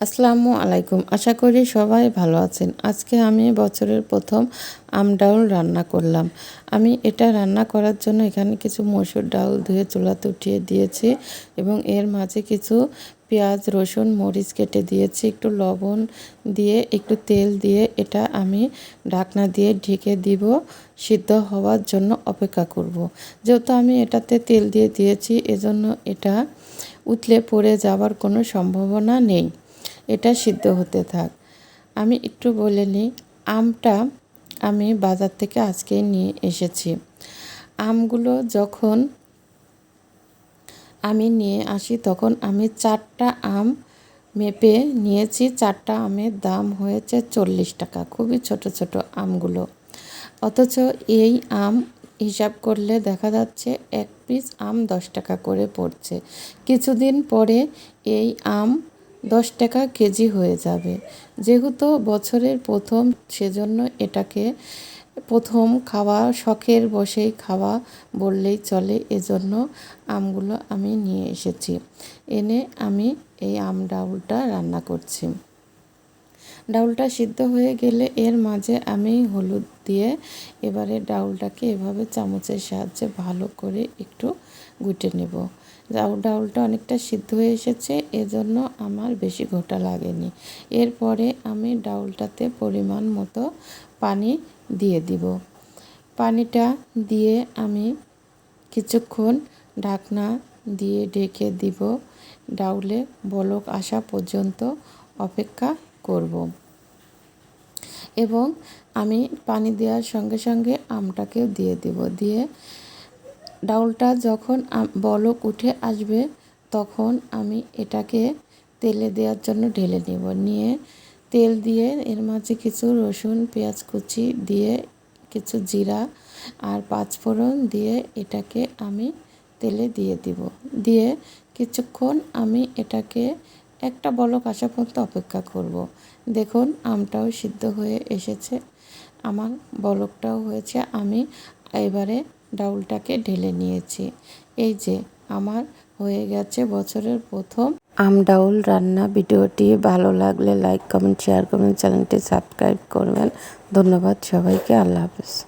আসসালামু আলাইকুম। আশা করি সবাই ভালো আছেন। আজকে আমি বছরের প্রথম আম ডাউল রান্না করলাম। আমি এটা রান্না করার জন্য এখানে কিছু মসুর ডাউল ধুয়ে চুলাতে উঠিয়ে দিয়েছি এবং এর মাঝে কিছু পেঁয়াজ, রসুন, মরিচ কেটে দিয়েছি, একটু লবণ দিয়ে, একটু তেল দিয়ে এটা আমি ঢাকনা দিয়ে ঢেকে দিব। সিদ্ধ হওয়ার জন্য অপেক্ষা করব। যেহেতু আমি এটাতে তেল দিয়ে দিয়েছি, এজন্য এটা উতলে পড়ে যাওয়ার কোনো সম্ভাবনা নেই। এটা সিদ্ধ হতে থাক। আমি একটু বলে নিই, আমটা আমি বাজার থেকে আজকে নিয়ে এসেছি। আমগুলো যখন আমি নিয়ে আসি, তখন আমি চারটা আম মেপে নিয়েছি। চারটা আমের দাম হয়েছে চল্লিশ টাকা। খুবই ছোট ছোট আমগুলো। অথচ এই আম হিসাব করলে দেখা যাচ্ছে এক পিস আম দশ টাকা করে পড়ছে। কিছুদিন পরে এই আম দশ টাকা কেজি হয়ে যাবে। যেহেতু বছরের প্রথম, সেজন্য এটাকে প্রথম খাওয়া, শখের বসেই খাওয়া বললেই চলে। এজন্য আমগুলো আমি নিয়ে এসেছি। এনে আমি এই আম ডাউলটা রান্না করছি। ডাউলটা সিদ্ধ হয়ে গেলে এর মাঝে আমি হলুদ দিয়ে এবারে ডাউলটাকে এভাবে চামচের সাহায্যে ভালো করে একটু গুটে নেব। ডাউলটা অনেকটা সিদ্ধ হয়ে এসেছে, এজন্য আমার বেশি ঘোটা লাগেনি। এরপরে আমি ডাউলটাতে পরিমাণ মতো পানি দিয়ে দিব। পানিটা দিয়ে আমি কিছুক্ষণ ঢাকনা দিয়ে ঢেকে দিব। ডাউলে বলক আসা পর্যন্ত অপেক্ষা করব। এবং আমি পানি দেওয়ার সঙ্গে সঙ্গে আমটাকেও দিয়ে দিব। দিয়ে ডাউলটা যখন বলক উঠে আসবে, তখন আমি এটাকে তেলে দেওয়ার জন্য ঢেলে নেব। নিয়ে তেল দিয়ে এর মাঝে কিছু রসুন, পেঁয়াজ কুচি দিয়ে কিছু জিরা আর পাঁচফোড়ন দিয়ে এটাকে আমি তেলে দিয়ে দিব। দিয়ে কিছুক্ষণ আমি এটাকে একটা বলক আসা পর্যন্ত অপেক্ষা করব। দেখুন, আমটাও সিদ্ধ হয়ে এসেছে। আমার বলকটাও হয়েছে। আমি এবারে ডাউলটাকে ঢেলে নিয়েছি। এই যে, আমার হয়ে গেছে বছরের প্রথম আম ডাউল রান্না। ভিডিওটি ভালো লাগলে লাইক কমেন্ট শেয়ার করবেন। চ্যানেলটি সাবস্ক্রাইব করবেন। ধন্যবাদ সবাইকে। আল্লাহ হাফিজ।